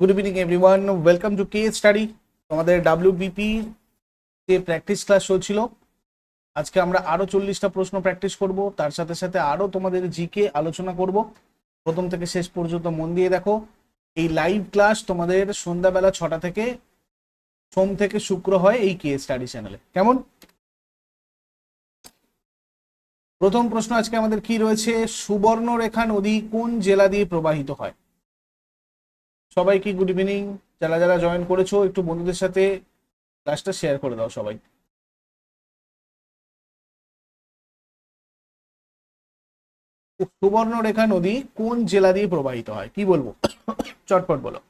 Good evening everyone welcome to K study তোমাদের WBP যে practice class চলছিল। আজকে আমরা আরও চল্লিশটা প্রশ্ন প্র্যাকটিস করব। তার সাথে সাথে আরও তোমাদের জিকে আলোচনা করব। প্রথম থেকে শেষ পর্যন্ত মন দিয়ে দেখো। এই লাইভ ক্লাস তোমাদের সন্ধ্যাবেলা ছটা থেকে সোম থেকে শুক্র হয় এই কে স্টাডি চ্যানেলে কেমন? প্রথম প্রশ্ন আজকে আমাদের কি রয়েছে? সুবর্ণরেখা নদী কোন জেলা দিয়ে প্রবাহিত হয়? সবাইকে গুড ইভিনিং যারা যারা জয়েন করেছ, একটু বন্ধুদের সাথে ক্লাসটা শেয়ার করে দাও সবাই। সুবর্ণরেখা নদী কোন জেলা দিয়ে প্রবাহিত হয়? কি বলব? চটপট বলো।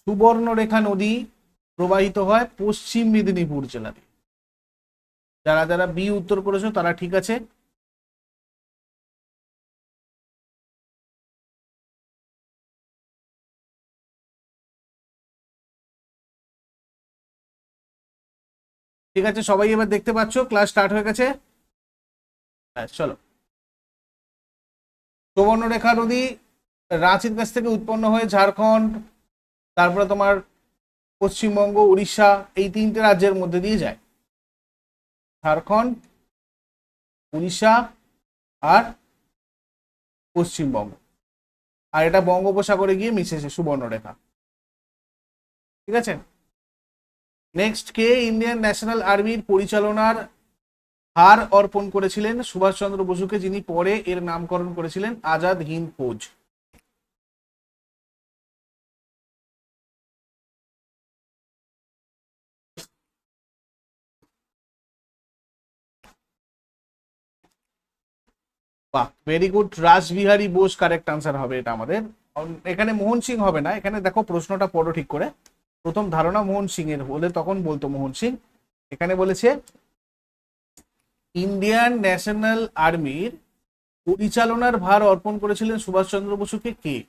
সুবর্ণরেখা নদী প্রবাহিত হয় পশ্চিম মেদিনীপুর জেলা দিয়ে যারা যারা বি উত্তর করেছ, তারা ঠিক আছে। ঠিক আছে, সবাই এবার দেখতে পাচ্ছ ক্লাস স্টার্ট হয়ে গেছে। হ্যাঁ চলো। সুবর্ণরেখা নদী রাঁচির কাছ থেকে উৎপন্ন হয়ে ঝাড়খণ্ড, তারপরে তোমার পশ্চিমবঙ্গ, উড়িষ্যা, এই তিনটে রাজ্যের মধ্যে দিয়ে যায়। ঝাড়খণ্ড, উড়িষ্যা আর পশ্চিমবঙ্গ। আর এটা বঙ্গোপসাগরে গিয়ে মিশেছে সুবর্ণরেখা। ঠিক আছে? নেক্সট কে ইন্ডিয়ান ন্যাশনাল আর্মির পরিচালনার হার অর্পণ করেছিলেন? সুভাষচন্দ্র বসুকে যিনি পরে এর নামকরণ করেছিলেন, আজাদ হিন্দ ফৌজ। বাহ very good Rashbehari Bose correct answer হবে এটা আমাদের। এখানে মোহন সিং হবে না, এখানে দেখো প্রশ্নটা পড়ো ঠিক করে। প্রথম ধারণা মোহন সিং এর বলে তখন বলতো মোহন সিং। এখানে বলেছে, ইন্ডিয়ান ন্যাশনাল আর্মির পরিচালনার ভার অর্পণ করেছিলেন সুভাষচন্দ্র বসুকে কে?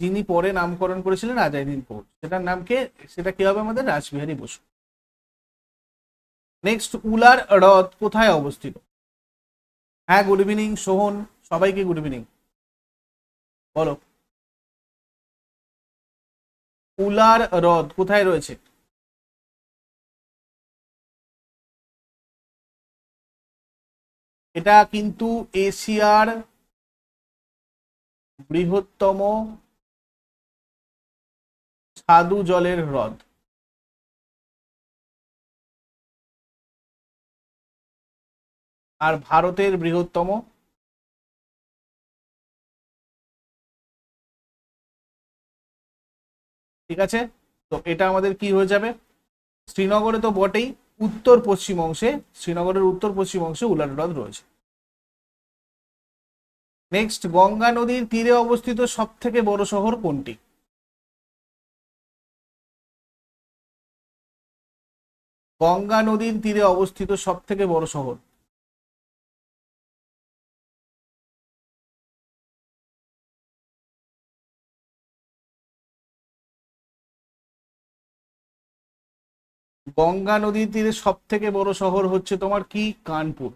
যিনি পরে নামকরণ করেছিলেন আজাদিন ফৌজ। সেটার নাম কে? সেটা কি হবে আমাদের? রাসবিহারী বসু। নেক্সট উলার হ্রদ কোথায় অবস্থিত? হ্যাঁ গুড ইভিনিং সোহন, সবাইকে গুড ইভিনিং বলো। উলার হ্রদ কোথায় রয়েছে? এটা কিন্তু এশিয়ার বৃহত্তম স্বাদু জলের হ্রদ। আর ভারতের বৃহত্তম ঠিক আছে? তো এটা আমাদের কি হয়ে যাবে? শ্রীনগরে তো বটেই, উত্তর পশ্চিম অংশে, শ্রীনগরের উত্তর পশ্চিম অংশে উলার হ্রদ রয়েছে। নেক্সট গঙ্গা নদীর তীরে অবস্থিত সব থেকে বড় শহর কোনটি? গঙ্গা নদীর তীরে অবস্থিত সব থেকে বড় শহর। গঙ্গা নদীর তীরে সব থেকে বড় শহর হচ্ছে তোমার কি? কানপুর।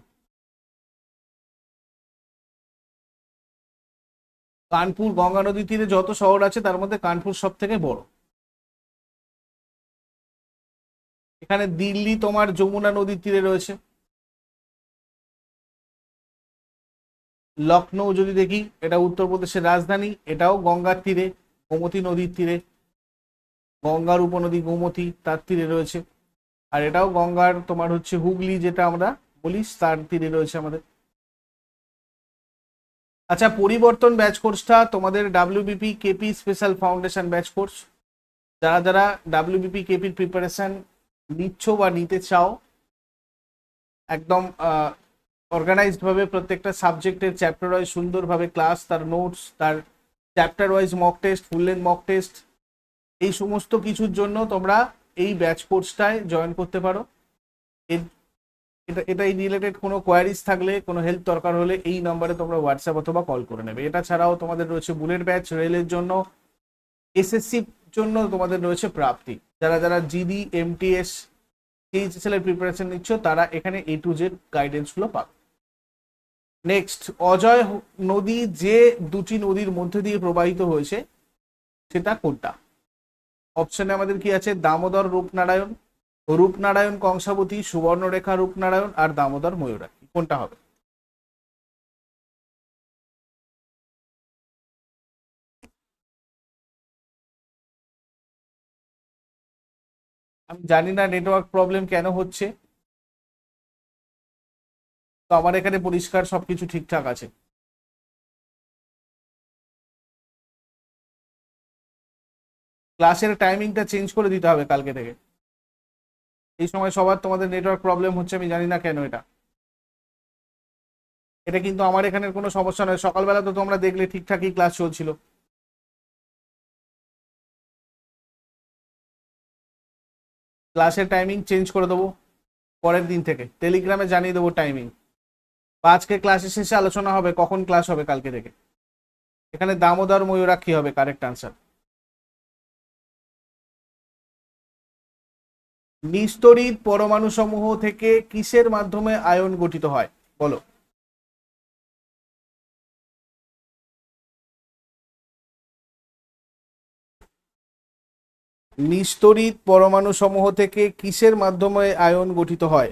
কানপুর, গঙ্গা নদীর তীরে যত শহর আছে, তার মধ্যে কানপুর সব থেকে বড়। এখানে দিল্লি তোমার যমুনা নদীর তীরে রয়েছে। লখনৌ যদি দেখি, এটা উত্তরপ্রদেশের রাজধানী, এটাও গঙ্গার তীরে, গোমতী নদীর তীরে। গঙ্গার উপনদী গোমতী, তার তীরে রয়েছে। আর এটাও গঙ্গার তোমার হচ্ছে হুগলি যেটা আমরা বলি, তার তীরে রয়েছে আমাদের। আচ্ছা পরিবর্তন ব্যাচ কোর্সটা তোমাদের WBP KP special foundation batch course. যারা যারা ডাব্লিউবিপি কেপির প্রিপারেশন নিচ্ছ বা নিতে চাও, একদম অর্গানাইজডভাবে প্রত্যেকটা সাবজেক্টের চ্যাপ্টার ওয়াইজ সুন্দরভাবে ক্লাস তার নোটস তার chapter wise mock test full length mock test এই সমস্ত কিছুর জন্য তোমরা এই ব্যাচ কোর্সটায় জয়েন করতে পারো। এর, এটা এটাই রিলেটেড কোনো কোয়ারিজ থাকলে, কোনো হেল্প দরকার হলে এই নাম্বারে তোমরা হোয়াটসঅ্যাপ অথবা কল করে নেবে। এটা ছাড়াও তোমাদের রয়েছে বুলেট ব্যাচ রেলের জন্য এসএসসির জন্য তোমাদের রয়েছে প্রাপ্তি। যারা যারা জিডি এমটিএস এইচএসএল এর প্রিপারেশন নিচ্ছ, তারা এখানে এ টু জেড গাইডেন্সগুলো পাবে। নেক্সট অজয় নদী যে দুটি নদীর মধ্যে দিয়ে প্রবাহিত হয়েছে, সেটা কোনটা? অপশনে আমাদের কি আছে? দামোদর রূপনারায়ণ রূপনারায়ণ কংসাবতী, সুবর্ণরেখা রূপনারায়ণ আর দামোদর ময়ূরাক্ষী। কোনটা হবে? আমি জানি না নেটওয়ার্ক প্রবলেম কেন হচ্ছে। তো আমার এখানে পরিষ্কার সবকিছু ঠিকঠাক আছে। ক্লাসের টাইমিংটা চেঞ্জ করে দিতে হবে কালকে থেকে। এই সময় সবার তোমাদের নেটওয়ার্ক প্রবলেম হচ্ছে, আমি জানি না কেন এটা। এটা কিন্তু আমার এখানের কোনো সমস্যা নয়। সকালবেলা তো তোমরা দেখলে ঠিকঠাকই ক্লাস চলছিল। ক্লাসের টাইমিং চেঞ্জ করে দেবো পরের দিন থেকে। টেলিগ্রামে জানিয়ে দেবো টাইমিং বা আজকে ক্লাসের শেষে আলোচনা হবে, কখন ক্লাস হবে কালকে থেকে। এখানে দামোদর ময়ূরাক্ষী হবে কারেক্ট আনসার নিস্তরিত পরমাণু সমূহ থেকে কিসের মাধ্যমে আয়ন গঠিত হয়? বলো। নিস্তরিত পরমাণু সমূহ থেকে কিসের মাধ্যমে আয়ন গঠিত হয়?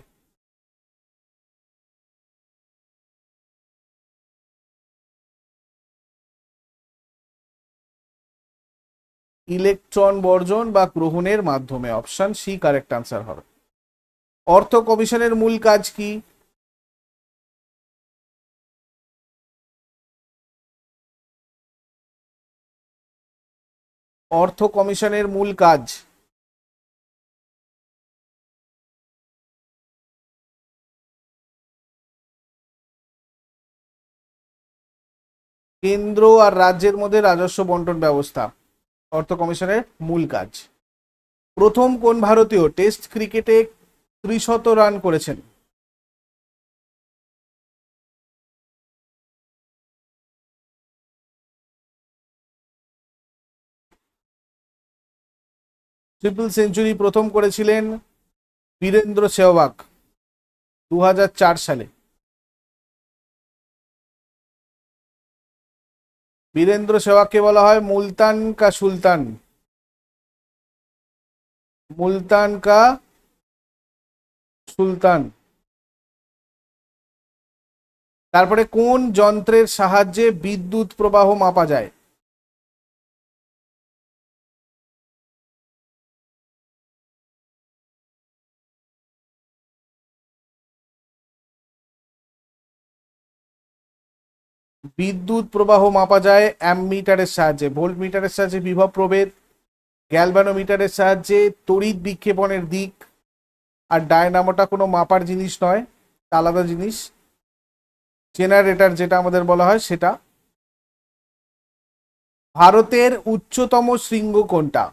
ইলেকট্রন বর্জন বা গ্রহণের মাধ্যমে অপশন সি কারেক্ট আনসার হবে। অর্থ কমিশনের মূল কাজ কি? অর্থ কমিশনের মূল কাজ। কেন্দ্র আর রাজ্যের মধ্যে রাজস্ব বন্টন ব্যবস্থা। অর্থ কমিশনের মূল কাজ। প্রথম কোন ভারতীয় টেস্ট ক্রিকেটে ত্রিশত রান করেছেন? ট্রিপল সেঞ্চুরি প্রথম করেছিলেন বীরেন্দ্র সেহবাগ দু হাজার চার সালে। বীরেন্দ্র সেবাকে বলা হয় মুলতান কা সুলতান। মুলতান কা সুলতান। তারপরে কোন যন্ত্রের সাহায্যে বিদ্যুৎ প্রবাহ মাপা যায়? বিদ্যুৎ প্রবাহ মাপা যায় অ্যামমিটারের সাহায্যে ভোল্ট মিটারের সাহায্যে বিভব প্রভেদ, গ্যালভানোমিটারের সাহায্যে তড়িৎ বিক্ষেপণের দিক, আর ডায়নামোটা কোনো মাপার জিনিস নয় আলাদা জিনিস। জেনারেটর যেটা আমাদের বলা হয় সেটা। ভারতের উচ্চতম শৃঙ্গ কোনটা?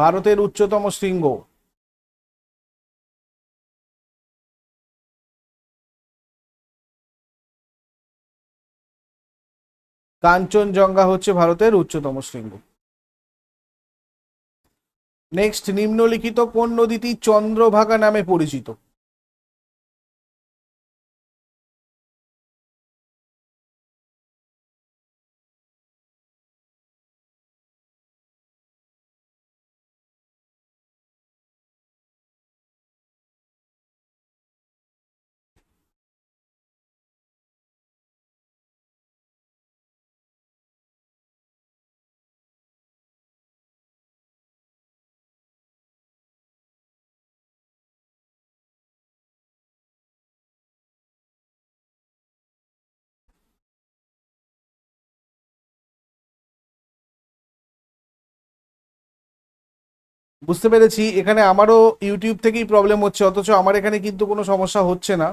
ভারতের উচ্চতম শৃঙ্গ। কাঞ্চনজঙ্ঘা হচ্ছে ভারতের উচ্চতম শৃঙ্গ। নেক্সট নিম্নলিখিত কোন নদীটি চন্দ্রভাগা নামে পরিচিত? বুঝতে পেরেছি। এখানে আমারও ইউটিউব থেকেই প্রবলেম হচ্ছে, অথচ আমার এখানে কিন্তু কোনো সমস্যা হচ্ছে না।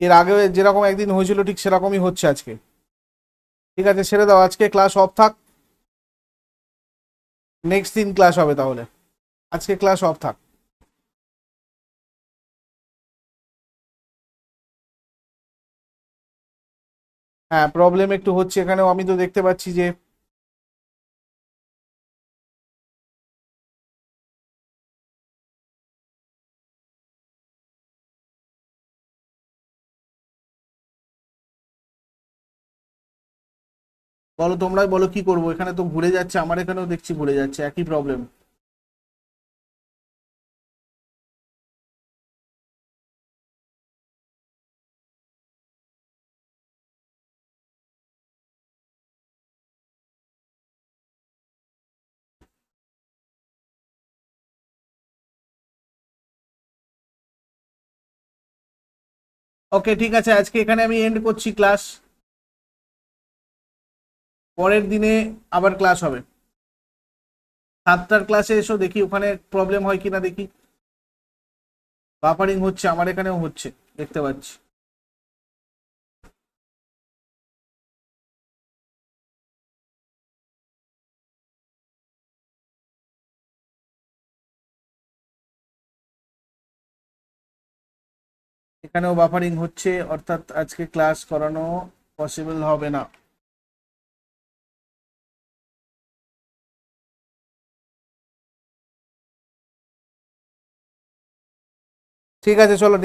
এর আগে যেরকম একদিন হয়েছিল, ঠিক সেরকমই হচ্ছে আজকে। ঠিক আছে, ছেড়ে দাও, আজকে ক্লাস অফ থাক। নেক্সট দিন ক্লাস হবে তাহলে। আজকে ক্লাস অফ থাক। হ্যাঁ প্রবলেম একটু হচ্ছে এখানেও। আমি তো দেখতে পাচ্ছি যে বলো তোমরাই বলো কি করব, এখানে তো ঘুরে যাচ্ছে, আমার এখানেও দেখছি ঘুরে যাচ্ছে, একই প্রবলেম ওকে ঠিক আছে, আজকে এখানে আমি এন্ড করছি ক্লাস পরের দিনে আবার ক্লাস হবে। সাতটার ক্লাসে এসো, দেখি ওখানে প্রবলেম হয় কিনা দেখি। বাফারিং হচ্ছে, আমার এখানেও হচ্ছে, দেখতে পাচ্ছি। এখানেও বাফারিং হচ্ছে, অর্থাৎ আজকে ক্লাস করানো পসিবল হবে না। ঠিক আছে চলো